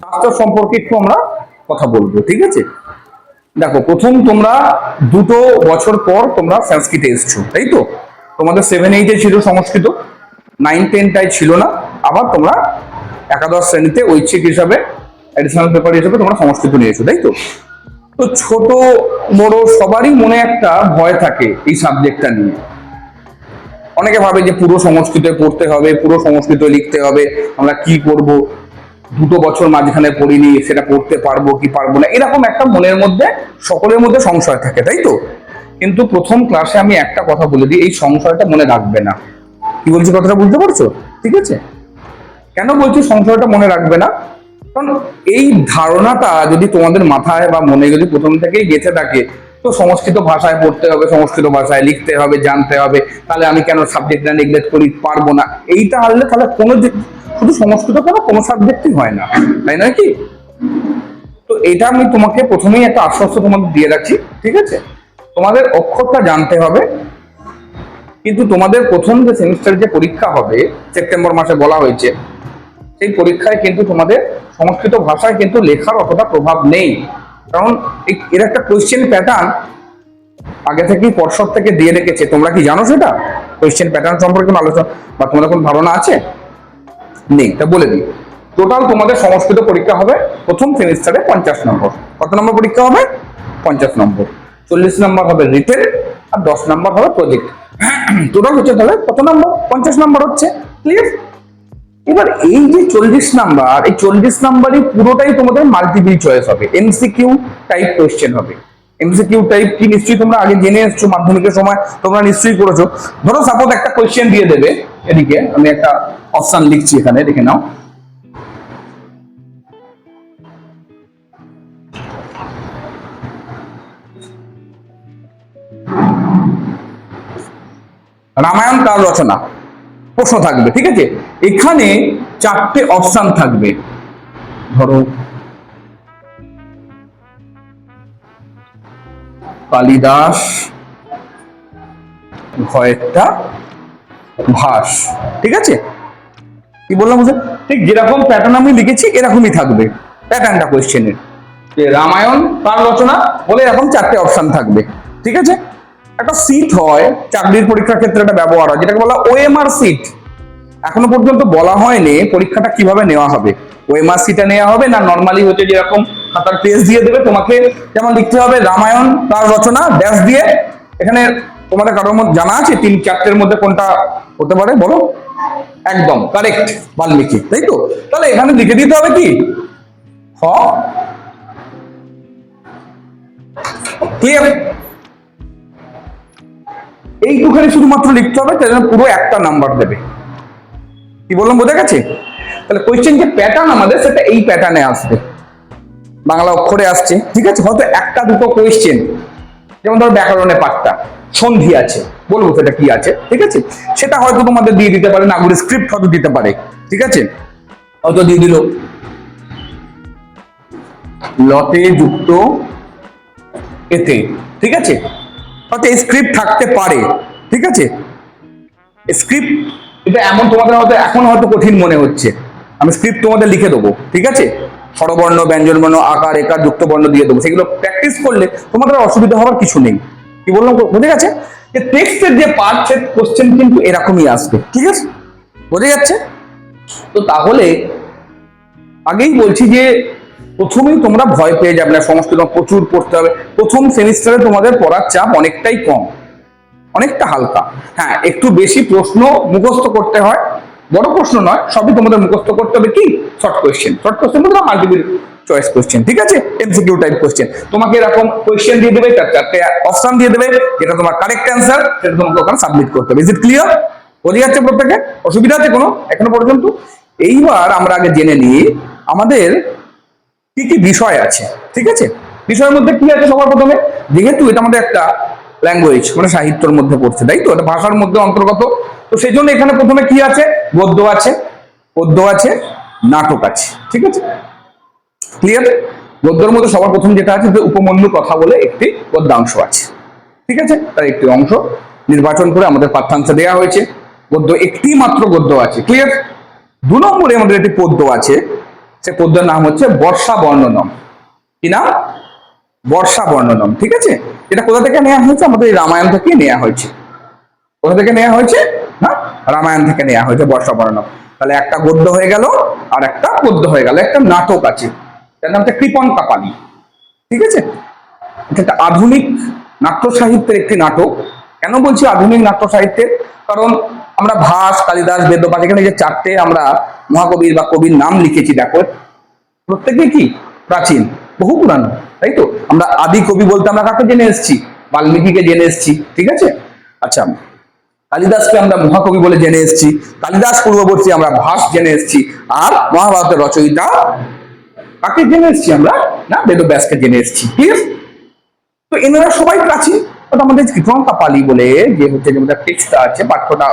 শাস্ত্র সম্পর্কে একটু আমরা কথা বলব, ঠিক আছে? দেখো, প্রথম তোমরা দুটো বছর পর তোমরা সংস্কৃতে এসছো, তাই তো? তোমাদের সেভেন এইটে ছিল সংস্কৃত নাইন টেনটায় ছিল না, আবার তোমরা একাদশ শ্রেণীতে ঐচ্ছিক হিসাবে অ্যাডিশনাল পেপার হিসাবে তোমরা সংস্কৃত নিয়েছো তাই তো? তো ছোট, বড়, সবারই মনে একটা ভয় থাকে এই সাবজেক্টটা নিয়ে। অনেকে ভাবে যে পুরো সংস্কৃত পড়তে হবে, পুরো সংস্কৃত লিখতে হবে, আমরা কি করব? দুটো বছর মাঝখানে পড়িনি, সেটা পড়তে পারব কি পারব না, এরকম একটা মনের মধ্যে, সকলের মধ্যে সংশয় থাকে, তাই তো? কিন্তু প্রথম ক্লাসে আমি একটা কথা বলে দিই, এই সংশয়টা মনে রাখবে না। কি বলছি কথাটা বুঝতে পারছ? ঠিক আছে? কেন বলছি সংশয়টা মনে রাখবে না? কারণ এই ধারণাটা যদি তোমাদের মাথায় বা মনে যদি প্রথম থেকেই গেঁথে থাকে, তো সংস্কৃত ভাষায় পড়তে হবে, সংস্কৃত ভাষায় লিখতে হবে, জানতে হবে, তাহলে আমি কেন সাবজেক্টটা নেগলেক্ট করি, পারব না? এইটা আনলে তাহলে কোনো শুধু সংস্কৃত কেন, কোনো সাবজেক্টই হয় না। তাই নয় কি? তো এটা আমি তোমাকে প্রথমেই একটা আশ্বস্ত তোমাকে দিয়ে রাখছি, ঠিক আছে? তোমাদের অক্ষরটা জানতে হবে, কিন্তু তোমাদের প্রথম যে সেমিস্টার যে পরীক্ষা হবে, সেপ্টেম্বর মাসে বলা হয়েছে, সেই পরীক্ষায় কিন্তু তোমাদের সংস্কৃত ভাষায় কিন্তু লেখার অতটা প্রভাব নেই। কারণ এর একটা কোয়েশ্চেন প্যাটার্ন আগে থেকেই পর্ষদ থেকে দিয়ে রেখেছে। তোমরা কি জানো সেটা? কোয়েশ্চেন প্যাটার্ন সম্পর্কে কোনো আলোচনা বা তোমাদের কোনো ধারণা আছে? নেই। তা বলে দিই। টোটাল তোমাদের সংস্কৃত পরীক্ষা হবে প্রথম সেমিস্টারে পঞ্চাশ নম্বর। কত নম্বর পরীক্ষা হবে? পঞ্চাশ নম্বর। চল্লিশ নম্বর হবে রিটেন আর দশ নম্বর হবে প্রজেক্ট টোটাল হচ্ছে তাহলে কত নম্বর? পঞ্চাশ নম্বর হচ্ছে ক্লিয়ার এবার এই যে চল্লিশ নাম্বার, এই চল্লিশ নাম্বারই পুরোটাই তোমাদের মাল্টিপল চয়েস হবে। এমসিকিউ টাইপ কোয়েশ্চেন হবে। এমসিকিউ টাইপ কি নিশ্চয়ই তোমরা আগে জেনে এসছো, মাধ্যমিকের সময় তোমরা নিশ্চয়ই করেছ। ধরো সাপোজ একটা কোয়েশ্চেন দিয়ে দেবে এদিকে, আমি একটা অপশন লিখছি এখানে, দেখে নাও। রামায়ণ কার রচনা, প্রশ্ন থাকবে, ঠিক আছে? এখানে চারটে অপশন থাকবে। ধরো কালিদাস ঘয়েরটা ভাস ঠিক আছে? কি বললাম বুঝে ঠিক যেরকম প্যাটার্ন আমি লিখেছি এরকমই থাকবে। প্যাটার্নটা কোয়েশ্চেনের যে রামায়ণ কার রচনা বলে এরকম চারটে অপশন থাকবে ঠিক আছে? একটা সিট হয় চাকরির পরীক্ষার ক্ষেত্রে একটা ব্যবহার হয় যেটাকে বলা ওএমআর সিট এখনও পর্যন্ত বলা হয়নি পরীক্ষাটা কীভাবে নেওয়া হবে। ওএমআর সিটা নেওয়া হবে না? নর্মালি হচ্ছে যেরকম খাতার পেজ দিয়ে দেবে, তোমাকে যেমন লিখতে হবে রামায়ণ, তার রচনা ড্যাশ দিয়ে। এখানে তোমাদের কারোর মধ্যে জানা আছে? তিন চারটের মধ্যে কোনটা হতে পারে? বলো। একদম কারেক্ট বাল্মীকি, তাই তো? তাহলে এখানে লিখে দিতে হবে কি? হ ক্লিয়ার এইটুখানি শুধুমাত্র লিখতে হবে তাই পুরো একটা নাম্বার দেবে। কি বললাম, বোঝা গেছে? তাহলে কোয়েশ্চেন যে প্যাটার্ন আমাদের, সেটা এই প্যাটার্নে আসবে। বাংলা অক্ষরে আসছে, ঠিক আছে? হয়তো একটা, দুটো কোয়েশ্চেন যেমন ধরো ব্যাকরণের পাঠটা, সন্ধি আছে, বলব সেটা কি আছে, ঠিক আছে? সেটা হয়তো তোমাদের দিয়ে দিতে পারে নাগরিক স্ক্রিপ্ট হয়তো দিতে পারে, ঠিক আছে? হয়তো দিয়ে দিল। লতে যুক্ত এতে, ঠিক আছে? হয়তো স্ক্রিপ্ট থাকতে পারে, ঠিক আছে? স্ক্রিপ্ট এটা এমন তোমাদের হয়তো, এখন হয়তো কঠিন মনে হচ্ছে। আমি স্ক্রিপ্ট তোমাদের লিখে দেবো, ঠিক আছে? স্বরবর্ণ, ব্যঞ্জনবর্ণ, আকার, একার যুক্ত বর্ণ দিয়ে দেবো। সেগুলো প্র্যাকটিস করলে তোমাদের অসুবিধা হওয়ার কিছু নেই। কি বললাম বুঝে গেছে? যে টেক্সটের যে পার্ট সে কোশ্চেন কিন্তু এরকমই আসবে, ঠিক আছে? বোঝা যাচ্ছে? তো তাহলে আগেই বলছি যে প্রথমেই তোমরা ভয় পেয়ে যাবে না সংস্কৃত প্রচুর পড়তে হবে। প্রথম সেমিস্টারে তোমাদের পড়ার চাপ অনেকটাই কম, অনেকটা হালকা। হ্যাঁ একটু বেশি প্রশ্ন মুখস্থ করতে হয় বড় প্রশ্ন নয়, সবই তোমাদের মুখস্থ করতে হবে কি? শর্ট কোয়েশ্চেন শর্ট কোয়েশ্চেন বলতে মাল্টিপল চয়েস কোয়েশ্চেন ঠিক আছে? এমসিকিউ টাইপ কোয়েশ্চেন তোমাকে এরকম কোয়েশ্চেন দিয়ে দেবে, চার চারটে অপশন দিয়ে দেবে, যেটা তোমার কারেক্ট অ্যান্সার সেটা তোমাকে ওখানে সাবমিট করতে হবে। ইজ ইট ক্লিয়ার বোঝা যাচ্ছে প্রত্যেকে? অসুবিধা আছে কোনো? এখনও পর্যন্ত? এইবার আমরা আগে জেনে নিই, আমাদের কি কি বিষয় আছে, ঠিক আছে? বিষয়ের মধ্যে কি আছে সবার প্রথমে? যেহেতু এটা আমাদের একটা ল্যাঙ্গুয়েজ মানে সাহিত্যের মধ্যে পড়ছে, তাই তো? এটা ভাষার মধ্যে অন্তর্গত। তো সেই জন্য এখানে প্রথমে কি আছে? গদ্য আছে, পদ্য আছে, নাটক আছে। ঠিক আছে? ক্লিয়ার গদ্যের মধ্যে সবার প্রথম যেটা আছে, যে উপমন্যু কথা বলে একটি গদ্যাংশ আছে। ঠিক আছে? তার একটি অংশ নির্বাচন করে আমাদের পাঠ্যাংশ দেওয়া হয়েছে। গদ্য একটি মাত্র গদ্য আছে। ক্লিয়ার দু নম্বরে আমাদের একটি পদ্য আছে। সে পদ্যের নাম হচ্ছে বর্ষা বর্ণনম। কি নাম? বর্ষা বর্ণনম। ঠিক আছে? এটা কোথা থেকে নেওয়া হয়েছে? আমাদের রামায়ণ থেকে নেওয়া হয়েছে। কোথা থেকে নেওয়া হয়েছে? রামায়ণ থেকে নেওয়া হয়েছে বর্ষা তাহলে একটা গদ্য হয়ে গেল আর একটা পদ্য হয়ে গেল, একটা নাটক আছে। তার নাম কৃপন কাপালি। ঠিক আছে? এটা একটা আধুনিক নাট্য সাহিত্যের একটি নাটক। কেন বলছি আধুনিক নাট্য সাহিত্যের? কারণ আমরা ভাস, কালিদাস বেদপাঠ এখানে যে চারটে আমরা মহাকবির বা কবির নাম লিখেছি, দেখো প্রত্যেকে কি প্রাচীন? বহু পুরানো, তাই তো? আমরা আদি কবি বলতে আমরা কাকে জেনে এসেছি? বাল্মীকিকে জেনে এসেছি, ঠিক আছে? আচ্ছা কালিদাসকে আমরা মহাকবি বলে জেনে এসেছি। কালিদাস পূর্ববর্তী আমরা ভাস জেনে এসেছি। আর মহাভারতের রচয়িতা কাকে জেনে এসেছি আমরা? না, বেদব্যাসকে জেনে এসেছি। ঠিক? আছে তো এনারা সবাই প্রাচীন আমাদের কৃপন কাপালি বলে যে হচ্ছে যে আমাদের আছে, পাঠ্যটা,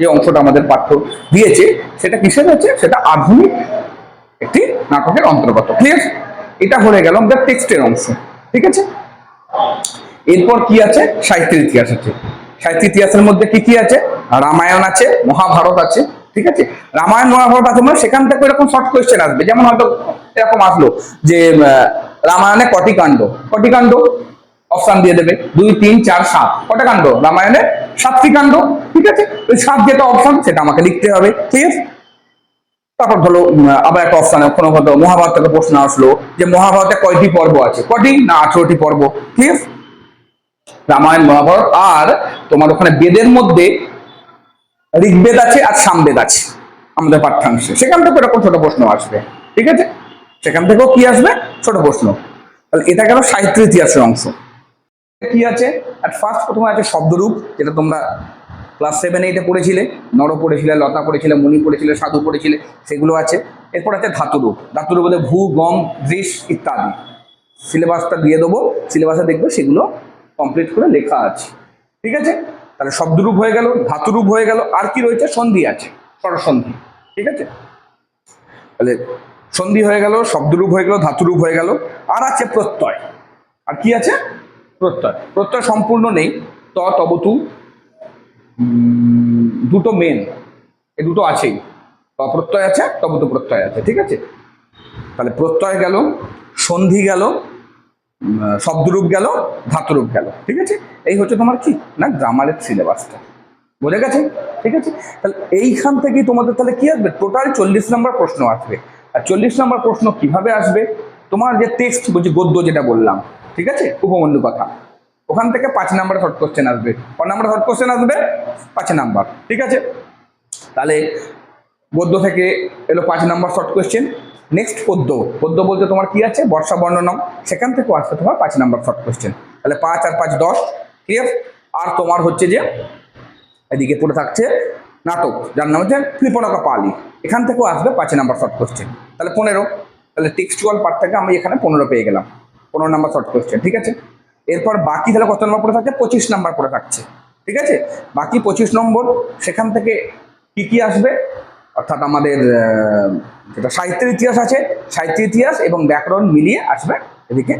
যে অংশটা আমাদের পাঠ্য দিয়েছে, সেটা কিসের হচ্ছে? সেটা আধুনিক একটি নাটকের অন্তর্গত। ক্লিয়ার এটা হয়ে গেল আমাদের টেক্সটের অংশ। ঠিক আছে? এরপর কি আছে? সাহিত্যের ইতিহাস আছে। সাহিত্য ইতিহাসের মধ্যে কি কি আছে? রামায়ণ আছে, মহাভারত আছে, ঠিক আছে? রামায়ণ, মহাভারত আছে মানে সেখান থেকে এরকম শর্ট কোয়েশ্চেন আসবে। যেমন হয়তো এরকম আসলো যে রামায়ণে কটি কাণ্ড? কটি কাণ্ড? অপশন দিয়ে দেবে। দুই, তিন, চার, সাত। কটা কাণ্ড? রামায়ণে সাতটি কাণ্ড, ঠিক আছে? ওই সাত যেটা অপশন সেটা আমাকে লিখতে হবে, ঠিক আছে? তারপর ধরো আবার একটা অপশানে কোনো হয়তো মহাভারত থেকে প্রশ্ন আসলো যে, মহাভারতে কয়টি পর্ব আছে? কটি না আঠেরোটি পর্ব, ঠিক আছে? রামায়ণ মহাভারত আর তোমার ওখানে বেদের মধ্যে ঋগ্বেদ আছে আর সামবেদ আছে। আমাদের পাঠ্যাংশে। সেখান থেকে এরকম ছোট প্রশ্ন আসবে। ঠিক আছে? সেখান থেকেও কি আসবে? ছোট প্রশ্ন। তাহলে এটা গেল সাহিত্য ইতিহাসের অংশ। কি আছে? অ্যাট ফার্স্ট প্রথমে আছে শব্দরূপ, যেটা তোমরা ক্লাস সেভেন এইটে পড়েছিলে। নর পড়েছিলে, লতা পড়েছিলে মণি পড়েছিলে, সাধু পড়েছিলে, সেগুলো আছে। এরপর আছে ধাতুরূপ। ধাতুরূপ বলতে ভূ গম দৃশ ইত্যাদি। সিলেবাসটা দিয়ে দেবো। সিলেবাসে দেখবে সেগুলো কমপ্লিট করে লেখা আছে। ঠিক আছে? তাহলে শব্দরূপ হয়ে গেল, ধাতুরূপ হয়ে গেল, আর কি রয়েছে? সন্ধি আছে, স্বরসন্ধি। ঠিক আছে? তাহলে সন্ধি হয়ে গেল, শব্দরূপ হয়ে গেল, ধাতুরূপ হয়ে গেল, আর আছে প্রত্যয়। আর কি আছে? প্রত্যয়। প্রত্যয় সম্পূর্ণ নেই। ত তবতু দুটো মেন এ দুটো আছেই। প্রত্যয় আছে তবতু প্রত্যয় আছে। ঠিক আছে? তাহলে প্রত্যয় গেল, সন্ধি গেল শব্দরূপ গেল, ধাতুরূপ গেল, ঠিক আছে? এই হচ্ছে তোমার কি? না, গ্রামারের সিলেবাসটা বোঝা গেছে? ঠিক আছে? তাহলে এইখান থেকেই তোমাদের তাহলে কি আসবে? টোটাল চল্লিশ নম্বর প্রশ্ন আসবে। আর চল্লিশ নম্বর প্রশ্ন কীভাবে আসবে? তোমার যে টেক্সট বলছি গদ্য যেটা বললাম, ঠিক আছে? উপমন্ডু কথা। ওখান থেকে পাঁচ নাম্বার শর্ট কোশ্চেন আসবে। ক নাম্বার শর্ট কোশ্চেন আসবে? পাঁচ নাম্বার, ঠিক আছে? তাহলে গদ্য থেকে এলো পাঁচ নাম্বার শর্ট কোয়েশ্চেন নেক্সট পদ্য পদ্য বলতে তোমার কি আছে? বর্ষা বর্ণনম। সেখান থেকেও আসবে তোমার পাঁচ নাম্বার শর্ট কোয়েশ্চেন তাহলে পাঁচ আর পাঁচ দশ ক্লিয়ার আর তোমার হচ্ছে যে, এদিকে পড়ে থাকছে নাটক। যার নাম হচ্ছে কৃপণকা পালি এখান থেকেও আসবে পাঁচ নাম্বার শর্ট কোয়েশ্চেন তাহলে পনেরো। তাহলে টেক্সচুয়াল পার্ট থেকে আমি এখানে পনেরো পেয়ে গেলাম। পনেরো নাম্বার শর্ট কোয়েশ্চেন ঠিক আছে? এরপর বাকি তাহলে কত নম্বর পড়ে থাকছে? পঁচিশ নাম্বার পড়ে থাকছে। ঠিক আছে? বাকি পঁচিশ নম্বর, সেখান থেকে কি কি আসবে? অর্থাৎ আমাদের যেটা সাহিত্যের ইতিহাস আছে সাহিত্য ইতিহাস এবং ব্যাকরণ মিলিয়ে আসবে এদিকে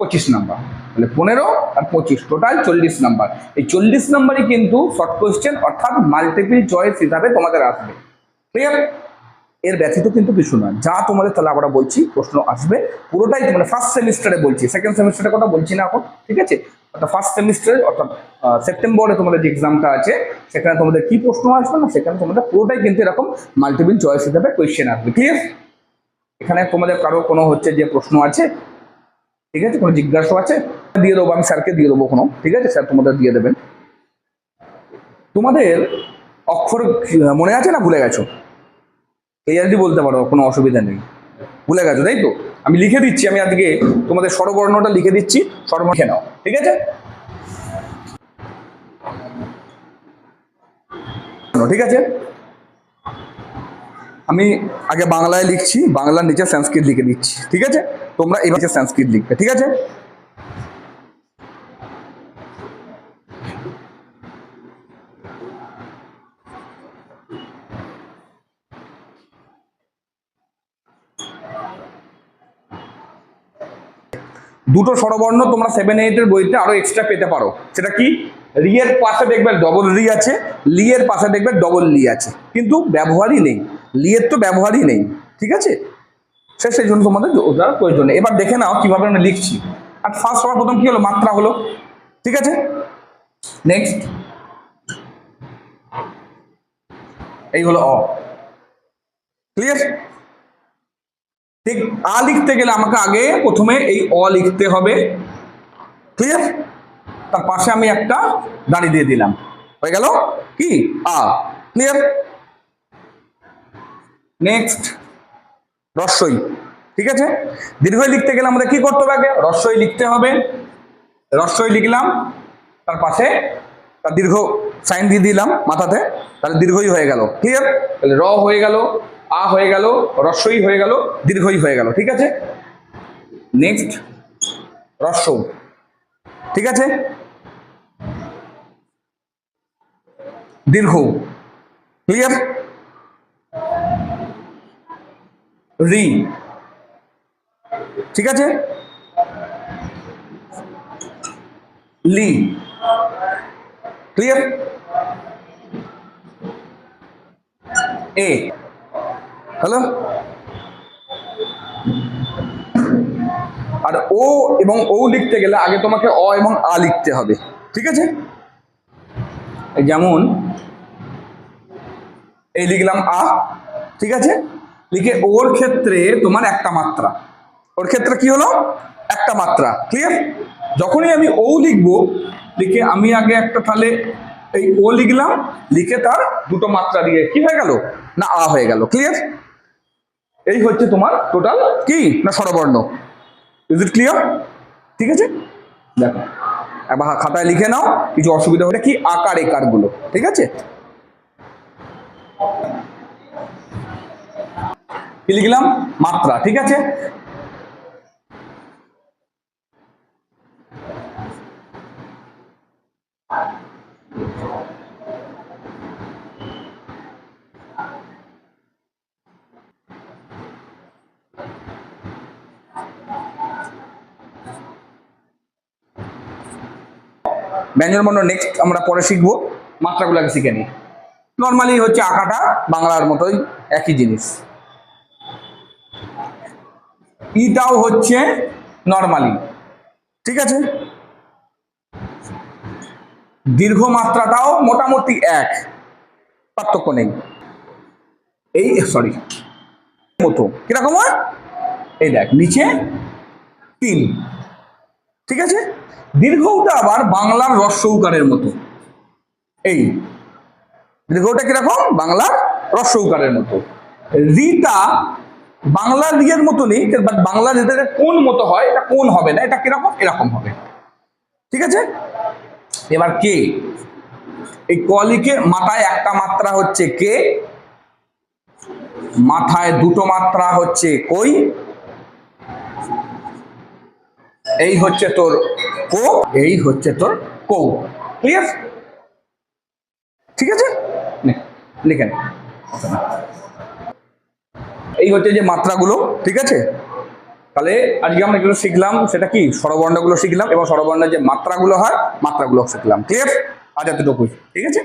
পঁচিশ নাম্বার। তাহলে পনেরো আর পঁচিশ টোটাল চল্লিশ নাম্বার। এই চল্লিশ নাম্বারই কিন্তু শর্ট কোয়েশ্চেন অর্থাৎ মাল্টিপল চয়েস হিসাবে তোমাদের আসবে। ক্লিয়ার এর ব্যতীত কিন্তু কিছু নয়। যা তোমাদের তাহলে আমরা বলছি, প্রশ্ন আসবে, পুরোটাই মানে ফার্স্ট সেমিস্টারে বলছি। সেকেন্ড সেমিস্টারের কথা বলছি না এখন, ঠিক আছে? অর্থাৎ ফার্স্ট সেমিস্টারে অর্থাৎ সেপ্টেম্বরে তোমাদের যে এক্সামটা আছে, সেখানে তোমাদের কি প্রশ্ন আসবে না, সেখানে তোমাদের পুরোটাই কিন্তু এরকম মাল্টিপল চয়েস হিসাবে কোয়েশ্চেন আসবে ক্লিয়ার এখানে তোমাদের কারও কোনো হচ্ছে যে প্রশ্ন আছে, ঠিক আছে? কোনো জিজ্ঞাসা আছে? দিয়ে দেবো আমি স্যারকে, দিয়ে দেবো কোনো, ঠিক আছে? স্যার তোমাদের দিয়ে দেবেন। তোমাদের অক্ষর মনে আছে না ভুলে গেছো? এই আর বলতে পারো, কোনো অসুবিধা নেই। ভুলে গেছো, তাই তো? আমি লিখে দিচ্ছি, আমি আজকে তোমাদের স্বরবর্ণটা লিখে দিচ্ছি, স্বরবর্ণ লিখে নাও, ঠিক আছে? ঠিক আছে? আমি আগে বাংলায় লিখছি, বাংলার নিচে সংস্কৃত লিখে দিচ্ছি, ঠিক আছে? তোমরা এবার সংস্কৃত লিখবে, ঠিক আছে? দুটো স্বরবর্ণ তোমরা সেভেন এইটের বইতে আরও এক্সট্রা পেতে পারো। সেটা কি? রি এর পাশে দেখবে ডবল রি আছে, লি এর পাশে দেখবে ডবল লি আছে। কিন্তু ব্যবহারই নেই। লি এর তো ব্যবহারই নেই, ঠিক আছে? সে সেই জন্য তোমাদের ওটার প্রয়োজন নেই। এবার দেখে নাও কীভাবে আমরা লিখছি। আর ফার্স্ট সবার প্রথম কি হলো? মাত্রা হলো। ঠিক আছে? নেক্সট এই হলো অ। ক্লিয়ার ঠিক আ লিখতে গেলে আমাকে আগে প্রথমে এই অ লিখতে হবে। ক্লিয়ার তার পাশে আমি একটা দাঁড়িয়ে দিয়ে দিলাম। হয়ে গেল? কি? আ। ক্লিয়ার নেক্সট রস্যই ঠিক আছে? দীর্ঘই লিখতে গেলে আমাদের কি করতে হবে আগে? রস্যই লিখতে হবে। রস্যই লিখলাম। তার পাশে তার দীর্ঘ সাইন দিয়ে দিলাম মাথাতে। তাহলে দীর্ঘই হয়ে গেল। ক্লিয়ার তাহলে র হয়ে গেল। আ হয়ে গেল রস্যই হয়ে গেল, দীর্ঘই হয়ে গেল, ঠিক আছে? নেক্সট রস্য ঠিক আছে? দীর্ঘ ক্লিয়ার রি, ঠিক আছে? লি ক্লিয়ার এ হ্যালো? আর ও এবং ও লিখতে গেলে আগে তোমাকে অ এবং আ লিখতে হবে, ঠিক আছে? যেমন, এই লিখলাম আ, ঠিক আছে? লিখে ওর ক্ষেত্রে তোমার একটা মাত্রা। ওর ক্ষেত্রে কি হলো? একটা মাত্রা ক্লিয়ার যখনই আমি ও লিখব, লিখে আমি আগে একটা তাহলে এই ও লিখলাম, লিখে তার দুটো মাত্রা দিয়ে, কি হয়ে গেল? না আ হয়ে গেল ক্লিয়ার এই হচ্ছে তোমার টোটাল কি না স্বরবর্ণ? ইজ ইট ক্লিয়ার ঠিক আছে? দেখো একবার খাতায় লিখে নাও, কিছু অসুবিধা হলে কি আকার একারগুলো, ঠিক আছে? কি লিখলাম? মাত্রা, ঠিক আছে? ব্যঞ্জনবর্ণ নেক্সট আমরা পরে শিখব, মাত্রাগুলোকে শিখে নিই। নর্মালি হচ্ছে আঁকাটা বাংলার মতোই একই জিনিস। ইটাও হচ্ছে নর্মালি ঠিক আছে? দীর্ঘ মাত্রাটাও মোটামুটি এক। পার্থক্য নেই। এই সরি মতো। কীরকম হয়? এই দেখ, নিচে তিন। ঠিক আছে? দীর্ঘটা আবার বাংলার রস্যৌকারের মতো। এই, দীর্ঘটা কীরকম? বাংলার রস্যৌকারের মতো। রিটা বাংলা রিয়ের মতো নেই বাট বাংলার রিতে কোন মতো হয়, এটা কোন হবে না, এটা কীরকম? এরকম হবে। ঠিক আছে? এবার কে? এই কলিকে মাথায় একটা মাত্রা হচ্ছে কে? মাথায় দুটো মাত্রা হচ্ছে কই? এই হচ্ছে তোর কো, এই হচ্ছে তোর কৌ। ক্লিয়ার ঠিক আছে? লিখেন এই হচ্ছে যে মাত্রাগুলো, ঠিক আছে? তাহলে আজকে আমরা যেগুলো শিখলাম, সেটা কি? স্বরবর্ণগুলো শিখলাম, এবং স্বরবর্ণের যে মাত্রাগুলো হয়, মাত্রাগুলো শিখলাম। ক্লিয়ার আজ এতটুকুই। ঠিক আছে?